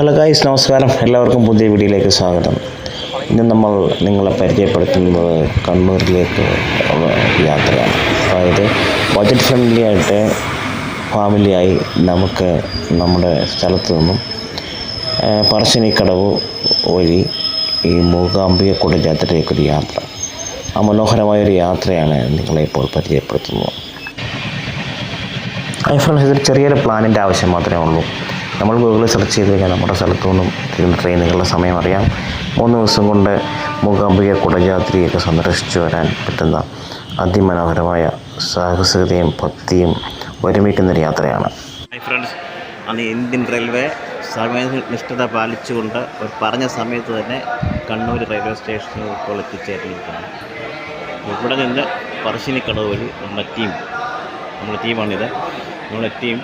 Hello guys നമസ്കാരം. എല്ലാവർക്കും പുതിയ വീഡിയോയിലേക്ക് സ്വാഗതം. ഇന്ന് നമ്മൾ നിങ്ങളെ പരിചയപ്പെടുത്തുന്നത് കണ്ണൂരിലേക്ക് യാത്രയാണ്. അതായത് ബജറ്റ് ഫ്രണ്ട്ലി ആയിട്ട് ഫാമിലിയായി നമുക്ക് നമ്മുടെ സ്ഥലത്ത് നിന്നും പറശ്ശിനിക്കടവ് വഴി ഈ മൂകാംബിക കുടജാത്രയിലേക്കൊരു യാത്ര. ആ മനോഹരമായൊരു യാത്രയാണ് നിങ്ങളെ ഇപ്പോൾ പരിചയപ്പെടുത്തുന്നത്. ഐ ഫ്രണ്ട്സ് ചെറിയൊരു പ്ലാനിന്റെ ആവശ്യം മാത്രമേ ഉള്ളൂ. നമ്മൾ ഗൂഗിളിൽ സെർച്ച് ചെയ്ത് കഴിഞ്ഞാൽ നമ്മുടെ സ്ഥലത്തു നിന്നും ട്രെയിനുകളുടെ സമയം അറിയാം. മൂന്ന് ദിവസം കൊണ്ട് മൂകാംബിക കുടജാത്രിയൊക്കെ സന്ദർശിച്ചു വരാൻ പറ്റുന്ന അതിമനോഹരമായ സാഹസികതയും ഭക്തിയും ഒരുമിക്കുന്നൊരു യാത്രയാണ്. ഹായ് ഫ്രണ്ട്സ് അന്ന് ഇന്ത്യൻ റെയിൽവേ സമയനിഷ്ഠത പാലിച്ചുകൊണ്ട് ഒരു പറഞ്ഞ സമയത്ത് തന്നെ കണ്ണൂർ റെയിൽവേ സ്റ്റേഷനിൽ ഇപ്പോൾ എത്തിച്ചേർന്നിരിക്കുകയാണ് ഇവിടെ നിന്ന് പറശ്ശിനിക്കടവ് വഴി നമ്മുടെ ടീം നമ്മുടെ ടീമാണിത്. നമ്മുടെ ടീം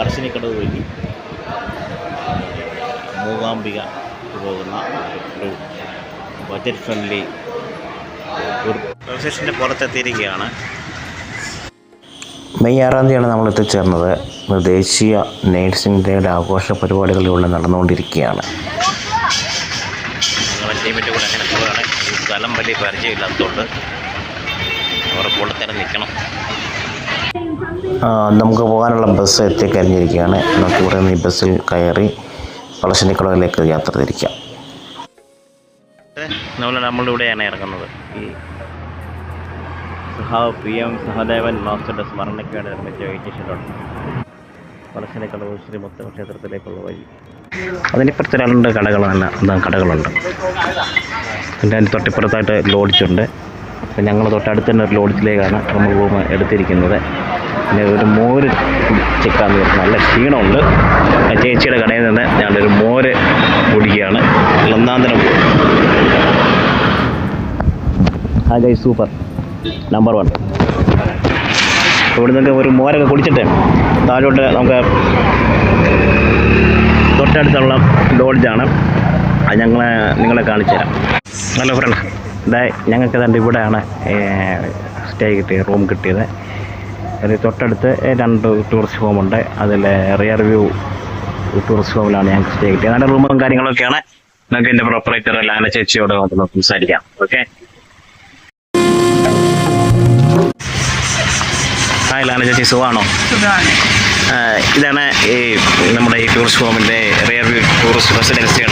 പറശ്ശിനിക്കടവ് വഴി മൂകാംബിക പോകുന്ന ഒരു ബജറ്റ് ഫ്രണ്ട്ലി സ്റ്റേഷന്റെ പുറത്തെത്തിയിരിക്കുകയാണ്. മെയ് ആറാം തീയതിയാണ് നമ്മൾ എത്തിച്ചേർന്നത്. ദേശീയ നേഴ്സിംഗ് ഡേയുടെ ആഘോഷ പരിപാടികളിലൂടെ നടന്നുകൊണ്ടിരിക്കുകയാണ്. ഞങ്ങളുടെ ടീമിന്റെ കൂടെ അങ്ങനെ പോവുകയാണ്. ഈ സ്ഥലം വലിയ പരിചയമില്ലാത്തതുകൊണ്ട് അവർ കൂടെ തന്നെ നിൽക്കണം. നമുക്ക് പോകാനുള്ള ബസ് എത്തിക്കഴിഞ്ഞിരിക്കുകയാണ്. നമുക്ക് ഇവിടെ നിന്ന് ഈ ബസ്സിൽ കയറി പളശ്ശിനിക്കടവിലേക്ക് യാത്ര തിരിക്കാം. നമ്മൾ നമ്മളിവിടെയാണ് ഇറങ്ങുന്നത്. ഈ സഹാവ് പി എം സഹദേവൻ മാസ്റ്ററുടെ സ്മരണയ്ക്ക് വേണ്ടി നിർമ്മിച്ച വെയിറ്റ് പളശ്ശിനിക്കുളവ് ശ്രീ മുത്തം ക്ഷേത്രത്തിലേക്കുള്ള വഴി. അതിനിപ്പുറത്ത് രണ്ട് എന്താ കടകളുണ്ട്. പിന്നെ അതിന്റെ തൊട്ടിപ്പുറത്തായിട്ട് ലോഡ്ജുണ്ട് ഞങ്ങൾ തൊട്ടടുത്ത് തന്നെ ഒരു ലോഡ്ജിലേക്കാണ് നമ്മൾ റൂം എടുത്തിരിക്കുന്നത്. പിന്നെ ഒരു മോര് ചിക്കാന്ന് പറഞ്ഞു നല്ല ക്ഷീണമുണ്ട്. ചേച്ചിയുടെ കടയിൽ നിന്ന് ഞാനൊരു മോര് കുടിക്കുകയാണ്. ലന്നാന്തരം. ഗൈ സൂപ്പർ നമ്പർ വൺ ഇവിടെ നിന്നൊക്കെ ഒരു മോരൊക്കെ കുടിച്ചിട്ട് താഴോട്ട് നമുക്ക് തൊട്ടടുത്തുള്ള ലോഡ്ജാണ്. അത് ഞങ്ങളെ നിങ്ങളെ കാണിച്ചു തരാം. ഹലോ ഫ്രണ്ട് ഇതായി ഞങ്ങൾക്ക് തന്നെ ഇവിടെയാണ് സ്റ്റേ കിട്ടിയത് റൂം കിട്ടിയത്. അത് തൊട്ടടുത്ത് രണ്ട് ടൂറിസ്റ്റ് ഹോമുണ്ട് അതിൽ റിയർ വ്യൂ ടൂറിസ്റ്റ് ഹോമിലാണ് ഞങ്ങൾക്ക് സ്റ്റേ കിട്ടിയത്. നല്ല റൂമും കാര്യങ്ങളൊക്കെയാണ്. നിങ്ങൾക്ക് എന്റെ പ്രൊപ്പറേറ്റർ ലാന ചേച്ചിയോട് നമുക്ക് സംസാരിക്കാം. ഓക്കെ ഹായ് ലാന ചേച്ചി സുഖമാണോ? ഇതാണ് ഈ നമ്മുടെ ഈ ടൂറിസ്റ്റ് ഹോമിന്റെ റിയർ വ്യൂ ടൂറിസ്റ്റ് പ്രൊപ്പറേറ്റർ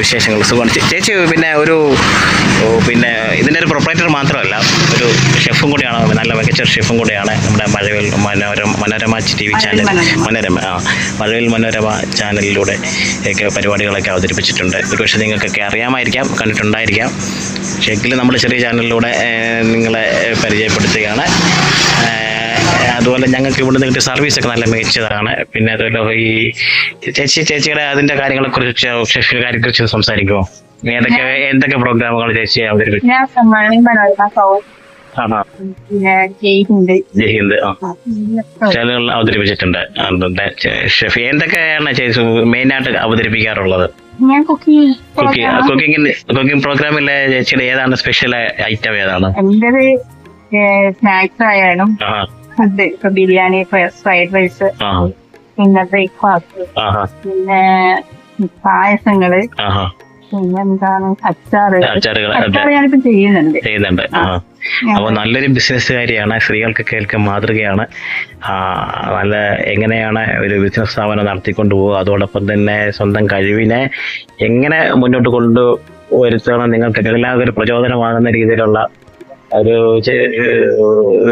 വിശേഷങ്ങൾ സുഖമാണ് ചേച്ചി പിന്നെ ഒരു പിന്നെ ഇതിന്റെ ഒരു പ്രൊപ്പറേറ്റർ മാത്രമല്ല ഒരു ഷെഫും കൂടിയാണ് നല്ല മികച്ച ഷെഫും കൂടിയാണ് നമ്മുടെ Mazhavil Manorama Manorama T V channel Manorama. ആ മഴവിൽ മനോരമ ചാനലിലൂടെ ഒക്കെ പരിപാടികളൊക്കെ അവതരിപ്പിച്ചിട്ടുണ്ട്. ഒരുപക്ഷെ നിങ്ങൾക്കൊക്കെ അറിയാമായിരിക്കാം കണ്ടിട്ടുണ്ടായിരിക്കാം. പക്ഷേ എങ്കിലും നമ്മുടെ ചെറിയ ചാനലിലൂടെ നിങ്ങളെ പരിചയപ്പെടുത്തുകയാണ്. അതുപോലെ ഞങ്ങൾക്ക് ഇവിടെ നിന്ന് കിട്ടിയ സർവീസ് ഒക്കെ നല്ല മികച്ചതാണ്. പിന്നെ അതുപോലെ ഈ ചേച്ചി ചേച്ചിയുടെ അതിന്റെ കാര്യങ്ങളെ കുറിച്ച് കാര്യത്തെക്കുറിച്ച് കാര്യത്തെ കുറിച്ച് സംസാരിക്കുമോ ഏതൊക്കെ എന്തൊക്കെ പ്രോഗ്രാമുകൾ ചേച്ചി അവതരിപ്പിച്ചു ഞാൻ മനോരമ സൗത്ത് ജയ്ഹിന്ദ്. ചാനലുകൾ അവതരിപ്പിച്ചിട്ടുണ്ട്. ഷെഫ് എന്തൊക്കെയാണ് ചേച്ചി മെയിനായിട്ട് അവതരിപ്പിക്കാറുള്ളത്? ഞാൻ കുക്കിംഗ് പ്രോഗ്രാമിലെ ചേച്ചിയുടെ ഏതാണ് സ്പെഷ്യൽ ഐറ്റം ഏതാണ്? സ്നാക്സ് ആയാലും ഫുഡ് ഇപ്പൊ ബിരിയാണി ഫ്രൈഡ് റൈസ് പിന്നെ ബ്രേക്ക്ഫാസ്റ്റ് പിന്നെ പായസങ്ങൾ പിന്നെന്താണ് അച്ചാറ്. അച്ചാറ് ഞാനിപ്പോ ചെയ്യുന്നുണ്ട്. ചെയ്യുന്നുണ്ട്. അപ്പോൾ നല്ലൊരു ബിസിനസ്സുകാരിയാണ് സ്ത്രീകൾക്ക് കേൾക്കാൻ മാതൃകയാണ്. നല്ല എങ്ങനെയാണ് ഒരു ബിസിനസ് സ്ഥാപനം നടത്തിക്കൊണ്ട് പോകുക അതോടൊപ്പം തന്നെ സ്വന്തം കഴിവിനെ എങ്ങനെ മുന്നോട്ട് കൊണ്ടു വരുത്തണം നിങ്ങൾക്ക് എല്ലാവർക്കും ഒരു പ്രചോദനമാകുന്ന രീതിയിലുള്ള ഒരു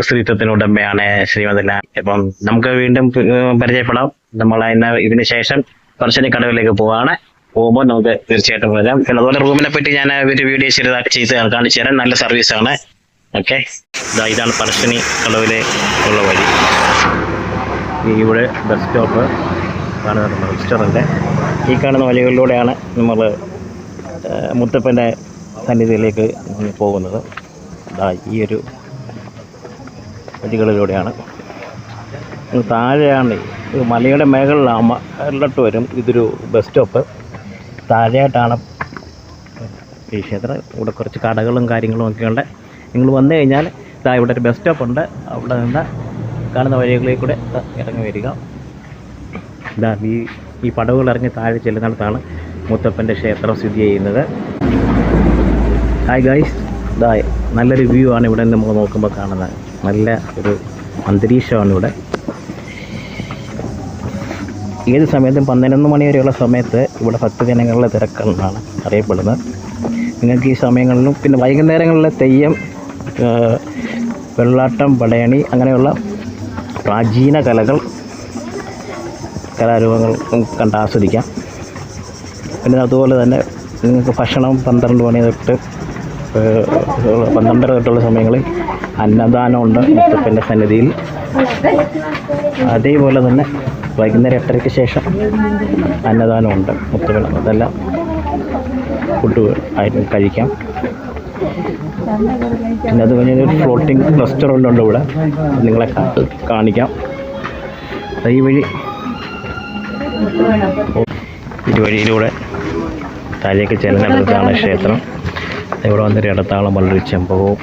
സ്ത്രീത്വത്തിനുടമയാണ് ശ്രീമതി അപ്പം നമുക്ക് വീണ്ടും പരിചയപ്പെടാം. നമ്മൾ ഇന്ന് ഇതിനു ശേഷം പറശ്ശിനിക്കടവിലേക്ക് പോവാണ്. പോകുമ്പോൾ നമുക്ക് തീർച്ചയായിട്ടും വരാം. പിന്നെ അതുപോലെ റൂമിനെ പറ്റി ഞാൻ ഒരു വീഡിയോ ചെറുതായിട്ട് ചെയ്ത് കാണിച്ചു തരാം. നല്ല സർവീസാണ് ഓക്കെ ഇതാണ് പറശ്ശിനി കടവിലെ ഉള്ള വഴി. ഇവിടെ ബസ് സ്റ്റോപ്പ് കാണുന്ന റെസ്റ്റോറന്റ് ഈ കാണുന്ന വഴികളിലൂടെയാണ് നമ്മൾ മുത്തപ്പന്റെ സന്നിധിയിലേക്ക് പോകുന്നത്. ഈ ഒരു വഴികളിലൂടെയാണ് താഴെയാണ് മലയുടെ മേളിലോട്ട് വരും. ഇതൊരു ബസ് സ്റ്റോപ്പ് താഴെയായിട്ടാണ് ഈ ക്ഷേത്രം. ഇവിടെ കുറച്ച് കടകളും കാര്യങ്ങളും ഒക്കെ ഉണ്ട്. നിങ്ങൾ വന്നു കഴിഞ്ഞാൽ ഇതാ ഇവിടെ ഒരു ബസ് സ്റ്റോപ്പ് ഉണ്ട്. അവിടെ നിന്ന് കാണുന്ന വഴികളിൽ കൂടെ ഇറങ്ങി വരിക. ഇതാ ഈ ഈ പടവുകൾ ഇറങ്ങി താഴെ ചെല്ലുന്നിടത്താണ് മുത്തപ്പന്റെ ക്ഷേത്രം സ്ഥിതി ചെയ്യുന്നത്. ഹായ് ഗൈസ് ഇതാ നല്ലൊരു വ്യൂ ആണ് ഇവിടെ നിന്ന് നമുക്ക് നോക്കുമ്പോൾ കാണുന്നത്. നല്ല ഒരു അന്തരീക്ഷമാണ് ഇവിടെ. ഏത് സമയത്തും പന്ത്രണ്ട് മണി വരെയുള്ള സമയത്ത് ഇവിടെ ഭക്തജനങ്ങളിലെ തിരക്കെന്നാണ് അറിയപ്പെടുന്നത്. നിങ്ങൾക്ക് ഈ സമയങ്ങളിലും പിന്നെ വൈകുന്നേരങ്ങളിലെ തെയ്യം വെള്ളാട്ടം പടയണി അങ്ങനെയുള്ള പ്രാചീന കലകൾ കലാരൂപങ്ങൾ കണ്ട് ആസ്വദിക്കാം. പിന്നെ അതുപോലെ തന്നെ നിങ്ങൾക്ക് ഭക്ഷണം പന്ത്രണ്ട് മണി തൊട്ട് പന്ത്രണ്ടര തൊട്ടുള്ള സമയങ്ങളിൽ അന്നദാനമുണ്ട് മുത്തപ്പന്റെ സന്നിധിയിൽ. അതേപോലെ തന്നെ വൈകുന്നേരം എട്ടരയ്ക്ക് ശേഷം അന്നദാനമുണ്ട് മുത്തപ്പൻ. അതെല്ലാം ഫുഡ് ആയിട്ട് കഴിക്കാം. പിന്നെ അത് കഴിഞ്ഞ ഒരു ഫ്ലോട്ടിംഗ് റെസ്റ്റോറന്റ് ഉണ്ട് ഇവിടെ. നിങ്ങളെ കാണിക്കാം. ഈ വഴി ഇതുവഴിയിലൂടെ താഴേക്ക് ചെല്ലുന്നിടത്താണ് ക്ഷേത്രം. ഇവിടെ വന്നൊരു ഇടത്താളം വളരെ ചെമ്പകവും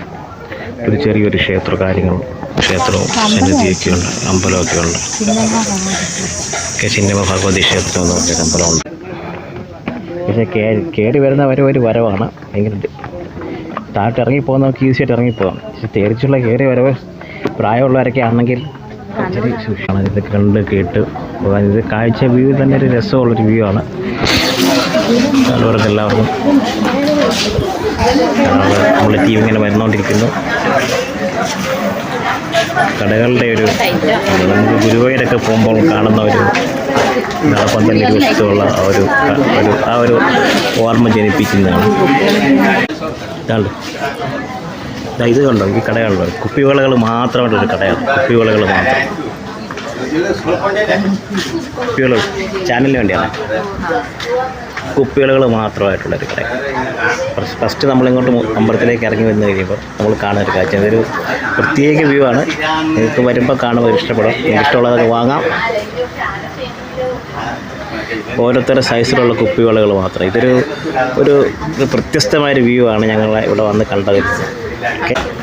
ഒരു ചെറിയൊരു ക്ഷേത്ര കാര്യങ്ങളും ക്ഷേത്രവും സന്നിധിയൊക്കെ ഉണ്ട് അമ്പലമൊക്കെ ഉണ്ട് ഒക്കെ ചിന്നമ ഭഗവതി ക്ഷേത്രം എന്ന് പറഞ്ഞൊരു അമ്പലമുണ്ട്. പക്ഷേ കയറി കയറി വരുന്ന വരെ ഒരു വരവാണ്. ഭയങ്കര താഴ്ത്ത് ഇറങ്ങിപ്പോകാൻ ഈസി ആയിട്ട് ഇറങ്ങിപ്പോകാം പക്ഷെ തേരിച്ചുള്ള കയറി വരവ് പ്രായമുള്ളവരൊക്കെ ആണെങ്കിൽ ഇത് കണ്ട് കേട്ട് പോകാൻ ഇത് കാഴ്ച വ്യൂ തന്നെ ഒരു രസമുള്ളൊരു വ്യൂ ആണ്. കാണുന്നവർക്ക് എല്ലാവർക്കും നമ്മുടെ ടീം ഇങ്ങനെ വരുന്നുകൊണ്ടിരിക്കുന്നു കടകളുടെ ഒരു നമുക്ക് ഗുരുവായൂരൊക്കെ പോകുമ്പോൾ കാണുന്ന ഒരു നടപ്പന്തൽ ഇരുവശത്തുള്ള ഒരു ഒരു ആ ഒരു ഓർമ്മ ജനിപ്പിക്കുന്നതാണ്. ഇതാണ്ട്. ഇത് കണ്ടോ? ഈ കടകളുണ്ടോ കുപ്പിവളകൾ മാത്രമായിട്ടൊരു കടയാണ്. കുപ്പിവളകൾ മാത്രം. കുപ്പിവള ചാനലിന് വേണ്ടിയാണ്. കുപ്പികളുകൾ മാത്രമായിട്ടുള്ളൊരു കട. ഫസ്റ്റ് നമ്മളിങ്ങോട്ട് അമ്പലത്തിലേക്ക് ഇറങ്ങി വന്നു കഴിയുമ്പോൾ നമ്മൾ കാണുന്ന ഒരു കാഴ്ച. അതൊരു പ്രത്യേക വ്യൂ ആണ്. നിങ്ങൾക്ക് വരുമ്പോൾ കാണുമ്പോൾ ഇഷ്ടപ്പെടും. ഇഷ്ടമുള്ളതൊക്കെ വാങ്ങാം. ഓരോരുത്തരുടെ സൈസിലുള്ള കുപ്പിവളകൾ മാത്രം. ഇതൊരു ഒരു വ്യത്യസ്തമായൊരു വ്യൂ ആണ് ഞങ്ങൾ ഇവിടെ വന്ന് കണ്ടത്.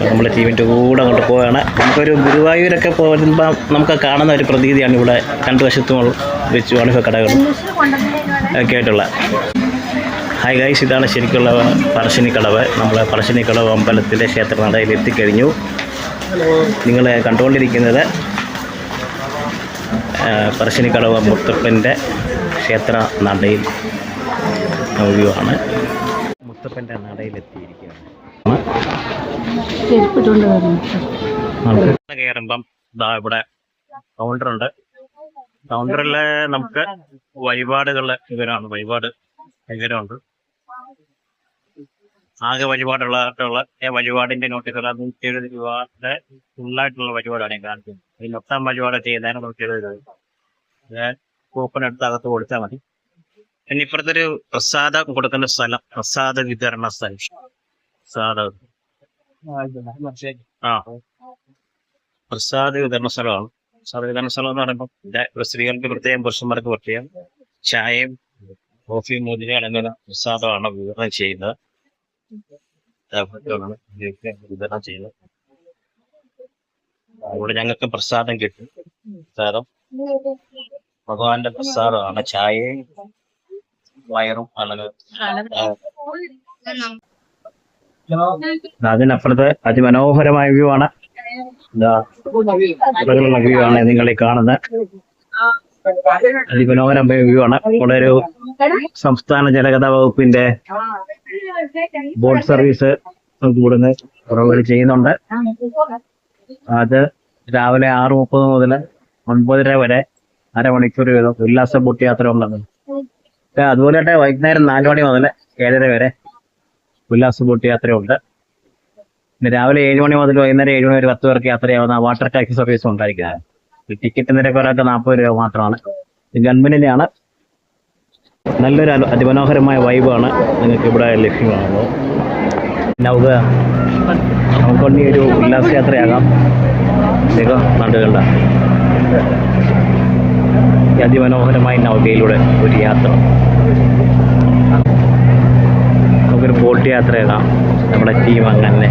നമ്മുടെ ടീമിന്റെ കൂടെ അങ്ങോട്ട് പോവുകയാണ് നമുക്കൊരു ഗുരുവായൂരൊക്കെ പോകുമ്പോൾ നമുക്ക് കാണുന്ന ഒരു പ്രതീതിയാണ് ഇവിടെ രണ്ട് വശത്തും വെച്ച് ഇപ്പോൾ കടകളും ഒക്കെ ആയിട്ടുള്ള. ഹായ് ഗൈസ് ഇതാണ് ശരിക്കുള്ള പറശ്ശിനിക്കടവ് നമ്മൾ പറശ്ശിനിക്കടവ് അമ്പലത്തിലെ ക്ഷേത്ര നടയിൽ എത്തിക്കഴിഞ്ഞു. നിങ്ങൾ കണ്ടുകൊണ്ടിരിക്കുന്നത് പറശ്ശിനിക്കടവ് മുത്തപ്പന്റെ ക്ഷേത്ര നടയിൽ വ്യൂ ആണ്. മുത്തപ്പന്റെ നടയിൽ എത്തിയിരിക്കുകയാണ്. ചെരുപ്പിട്ടുകൊണ്ട് വരുന്നു നമുക്ക് കയറുമ്പം ഇതാ ഇവിടെ നമുക്ക് വഴിപാടുകളുടെ വിവരമാണ് വഴിപാട് വിവരമുണ്ട് ആകെ വഴിപാടുള്ള വഴിപാടിന്റെ നോട്ടീസ് നൂറ്റി എഴുപത് രൂപയുടെ ഫുള്ളായിട്ടുള്ള വഴിപാടാണ് ഞാൻ കാണിക്കുന്നത്. ഈ മൊത്തം വഴിപാട് ചെയ്യുന്നതിന് നൂറ്റി എഴുപത് രൂപ കൂപ്പൺ എടുത്ത് അകത്ത് കൊടുത്താൽ മതി. പിന്നെ ഇപ്പുറത്തൊരു പ്രസാദം കൊടുക്കുന്ന സ്ഥലം. പ്രസാദ വിതരണ സ്ഥലം. പ്രസാദ. ആ പ്രസാദ വിതരണ സ്ഥലമാണ് പ്രസാദ വിതരണ സ്ഥലം എന്ന് പറയുമ്പോൾ സ്ത്രീകൾക്ക് പ്രത്യേകം പുരുഷന്മാർക്ക് പ്രത്യേകം ചായയും കോഫിയും മുതിര അടങ്ങുന്ന പ്രസാദമാണ് വിതരണം ചെയ്യുന്നത്. വിതരണം ചെയ്യുന്നത്. അവിടെ ഞങ്ങൾക്ക് പ്രസാദം കിട്ടും. പ്രസാദം ഭഗവാന്റെ പ്രസാദമാണ്. ചായയും വയറും അളവ് അതിനപ്പുറത്ത് അതിമനോഹരമായ വ്യൂ ആണ്. ഇതാ വ്യൂ ആണ് നിങ്ങളെ കാണുന്നത്. അതിമനോഹരമായ വ്യൂ ആണ്. ഇവിടെ ഒരു സംസ്ഥാന ജലഗതാ വകുപ്പിന്റെ ബോട്ട് സർവീസ് ഇവിടുന്ന് പുറകിൽ ചെയ്യുന്നുണ്ട്. അത് രാവിലെ ആറ് മുപ്പത് മുതൽ ഒൻപതര വരെ അരമണിക്കൂർ വീതം ഉല്ലാസ ബോട്ട് യാത്ര ഉള്ളത് അതുപോലെ തന്നെ വൈകുന്നേരം നാല് മണി മുതൽ ഏഴര വരെ ഉല്ലാസ ബോട്ട് യാത്രയുണ്ട്. പിന്നെ രാവിലെ ഏഴ് മണി മുതൽ വൈകുന്നേരം ഏഴ് മണി വരെ പത്ത് പേർക്ക് യാത്രയാവുന്ന വാട്ടർ ടാക്സി സർവീസ് ഉണ്ടായിരിക്കുന്നത് ടിക്കറ്റ് നിരക്ക് ഒരാൾക്ക് നാൽപ്പത് രൂപ മാത്രമാണ്. ഗവൺമെന്റിനെയാണ് നല്ലൊരു അതിമനോഹരമായ വൈബാണ് നിങ്ങൾക്ക് ഇവിടെ ലഭ്യമാകുന്നത്. നമുക്ക് നമുക്ക് ഈ ഒരു ഉല്ലാസയാത്രയാകാം ഇതൊക്കെ നാട്ടുകളുടെ അതിമനോഹരമായ നൗകയിലൂടെ ഒരു യാത്ര. നമുക്കൊരു ബോട്ട് യാത്രയാണ് നമ്മുടെ ടീം അങ്ങനെ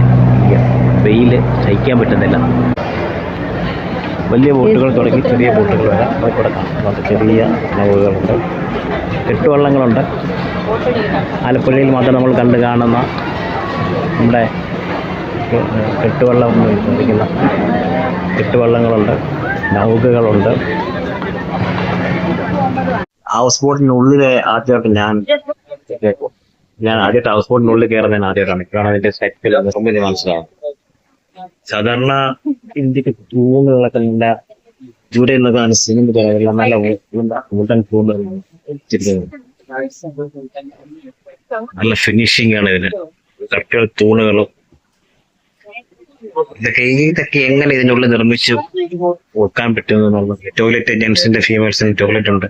വെയിൽ സഹിക്കാൻ പറ്റുന്നില്ല. വലിയ ബോട്ടുകൾ തുടങ്ങി ചെറിയ ബോട്ടുകൾ വരെ. കൊടുക്കാം കാണുന്നുണ്ട് ചെറിയ നൗകകളുണ്ട്. കെട്ടുവള്ളങ്ങളുണ്ട് ആലപ്പുഴയിൽ മാത്രം നമ്മൾ കണ്ടു കാണുന്ന നമ്മുടെ കെട്ടുവള്ളം എന്ന് വിളിക്കുന്ന കെട്ടുവള്ളങ്ങളുണ്ട് നൗകകളുണ്ട്. ഹൗസ് ബോട്ടിനുള്ളിലെ ആദ്യമായിട്ട് ഞാൻ ഞാൻ ആദ്യത്തെ ഹൗസ് ബോട്ടിനുള്ളിൽ കയറുന്ന ഞാൻ ആദ്യമായിട്ടാണ്. കാരണം അതിന്റെ സെറ്റിൽ നിർമ്മിതി മനസ്സിലാവും സാധാരണ ഇന്ത്യയ്ക്ക് തൂണുകളൊക്കെ നല്ല ദൂരെ നിന്നൊക്കെയാണ് സിനിമ എല്ലാം നല്ല തൂണ് വെച്ചിരിക്കുന്നത്. നല്ല ഫിനിഷിംഗ് ആണ് ഇതിന്. കറക്റ്റ് തൂണുകളും. ഇതൊക്കെ ഇതൊക്കെ എങ്ങനെ ഇതിനുള്ളിൽ നിർമ്മിച്ചു കൊടുക്കാൻ പറ്റുന്നു ടോയ്ലറ്റ് ജെന്റ്സിന്റെ ഫീമെയിൽസിന് ടോയ്ലറ്റ് ഉണ്ട്.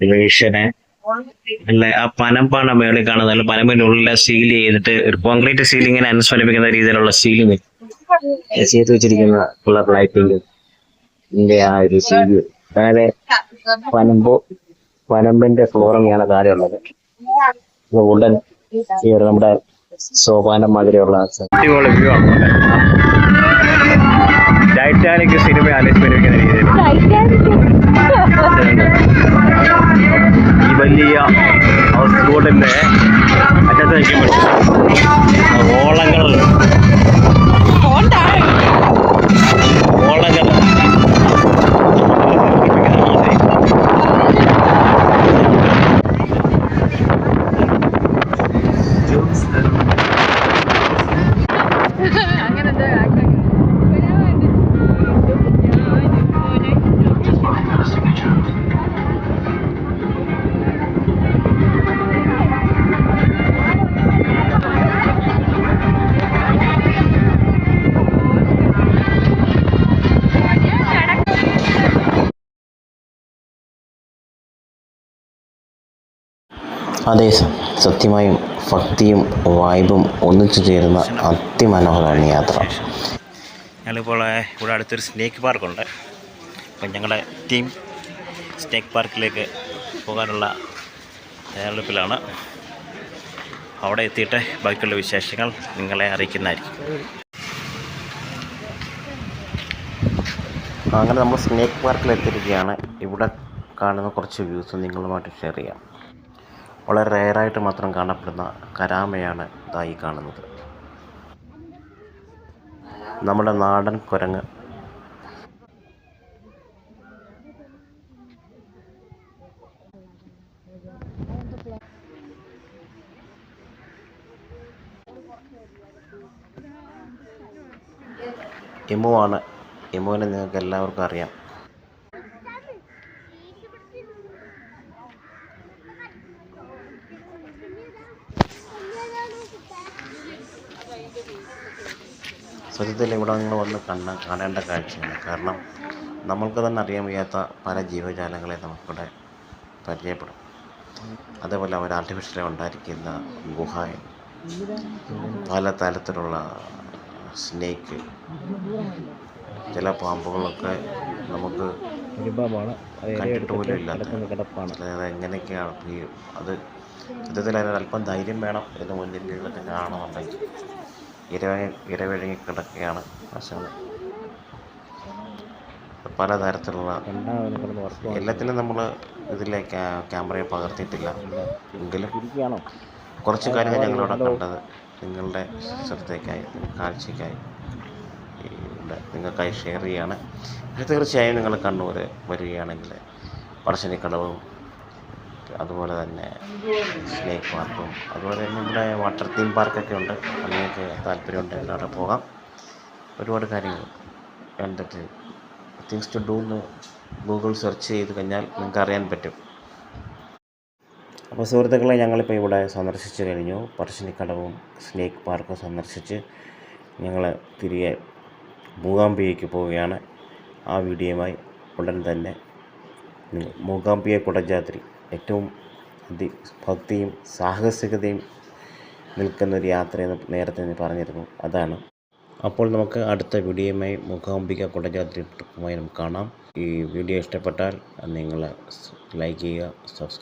ഡിവിഷന് അല്ല? ആ പനമ്പാണ് മേളിൽ കാണുന്നത് അല്ലെ പനമ്പിന്റെ ഉള്ളിൽ സീൽ ചെയ്തിട്ട് ഒരു കോൺക്രീറ്റ് സീലിങ്ങിനെ അനുസ്മരിപ്പിക്കുന്ന രീതിയിലുള്ള സീലിംഗ് ചെയ്ത് വെച്ചിരിക്കുന്ന കളർ ലൈറ്റിംഗ് ആ ഒരു സീൽ താഴെ പനമ്പോ പനമ്പിന്റെ ഫ്ലോറിംഗാണ് താഴെ ഉള്ളത് ഉടൻ ഈ ഒരു നമ്മുടെ സോപാനം മാതിരിയുള്ള വ്യൂ ആണ് ടൈറ്റാനിക് സിനിമ അനുസ്മരിപ്പിക്കുന്ന രീതിയിൽ വലിയ ഹൗസ് ബോട്ടിന്റെ അറ്റത്ത് നിൽക്കുമ്പോൾ ഓളങ്ങൾ അതേ സർ സത്യമായും ഭക്തിയും വായ്പും ഒന്നിച്ചു ചേരുന്ന അതിമനോഹരമാണ് യാത്ര. ഞങ്ങളിപ്പോൾ ഇവിടെ അടുത്തൊരു സ്നേക്ക് പാർക്കുണ്ട്. അപ്പം ഞങ്ങളുടെ ടീം സ്നേക്ക് പാർക്കിലേക്ക് പോകാനുള്ള തയ്യാറെടുപ്പിലാണ്. അവിടെ എത്തിയിട്ട് ബാക്കിയുള്ള വിശേഷങ്ങൾ നിങ്ങളെ അറിയിക്കുന്നതായിരിക്കും. അങ്ങനെ നമ്മൾ സ്നേക്ക് പാർക്കിൽ എത്തിയിരിക്കുകയാണ് ഇവിടെ കാണുന്ന കുറച്ച് വ്യൂസ് നിങ്ങളുമായിട്ട് ഷെയർ ചെയ്യാം. വളരെ റെയറായിട്ട് മാത്രം കാണപ്പെടുന്ന കരാമയാണ് ഇതായി കാണുന്നത്. നമ്മുടെ നാടൻ കുരങ്ങ്. എമു ആണ് എമുവിനെ നിങ്ങൾക്ക് എല്ലാവർക്കും അറിയാം. സത്യത്തിൽ ഇവിടെ നിങ്ങൾ വന്ന് കണ്ണ കാണേണ്ട കാഴ്ചയാണ് കാരണം നമ്മൾക്ക് തന്നെ അറിയാൻ വയ്യാത്ത പല ജീവജാലങ്ങളെ നമുക്കിവിടെ പരിചയപ്പെടും. അതേപോലെ അവർ ആർട്ടിഫിഷ്യലി ഉണ്ടായിരിക്കുന്ന ഗുഹ പല തരത്തിലുള്ള സ്നേക്ക് ചില പാമ്പുകളൊക്കെ നമുക്ക് കണ്ടിട്ട് പോലും ഇല്ലാത്ത എങ്ങനെയൊക്കെയാണ് അത് സത്യത്തിൽ അതിന് അല്പം ധൈര്യം വേണം ഇതിന് മുന്നിൽ ഇതൊക്കെ കാണണമെന്നുണ്ടെങ്കിൽ ഇരവഴി ഇരവഴങ്ങി കിടക്കുകയാണ് വശങ്ങൾ പലതരത്തിലുള്ള എല്ലാത്തിനും എല്ലാത്തിലും നമ്മൾ ഇതിലെ ക്യാ- ക്യാമറയെ പകർത്തിയിട്ടില്ല. എങ്കിലും കുറച്ച് കാര്യങ്ങൾ ഞങ്ങളിവിടെ കണ്ടത്. നിങ്ങളുടെ ശ്രദ്ധയ്ക്കായി കാഴ്ചയ്ക്കായി. നിങ്ങൾക്കായി ഷെയർ ചെയ്യാണ്. തീർച്ചയായും നിങ്ങൾ കണ്ണൂർ വരികയാണെങ്കിൽ പറശ്ശിനിക്കടവും അതുപോലെ തന്നെ സ്നേക്ക് പാർക്കും അതുപോലെ തന്നെ ഇവിടെ വാട്ടർ തീം പാർക്കൊക്കെ ഉണ്ട്. അങ്ങനെയൊക്കെ താല്പര്യമുണ്ടെങ്കിൽ അവിടെ പോകാം. ഒരുപാട് കാര്യങ്ങൾ എന്തൊക്കെ തിങ്സ് ടു ഡൂ എന്ന് ഗൂഗിൾ സെർച്ച് ചെയ്ത് കഴിഞ്ഞാൽ നിങ്ങൾക്ക് അറിയാൻ പറ്റും. അപ്പോൾ സുഹൃത്തുക്കളെ ഞങ്ങളിപ്പോൾ ഇവിടെ സന്ദർശിച്ച് കഴിഞ്ഞു. പറശ്ശിനിക്കടവും സ്നേക്ക് പാർക്കും സന്ദർശിച്ച് ഞങ്ങൾ തിരികെ മൂകാംബിയയ്ക്ക് പോവുകയാണ്. ആ വീഡിയോയുമായി ഉടൻ തന്നെ മൂകാംബിയ കുടജാത്രി ഏറ്റവും അതി ഭക്തിയും സാഹസികതയും നിൽക്കുന്ന ഒരു യാത്രയെന്ന് നേരത്തെ ഞാൻ പറഞ്ഞിരുന്നു. അതാണ്. അപ്പോൾ നമുക്ക് അടുത്ത വീഡിയോയുമായി മുഖാംബിക കുടജാത്രി ട്രിപ്പുമായി നമുക്ക് കാണാം. ഈ വീഡിയോ ഇഷ്ടപ്പെട്ടാൽ നിങ്ങൾ ലൈക്ക് ചെയ്യുക സബ്സ്ക്രൈബ്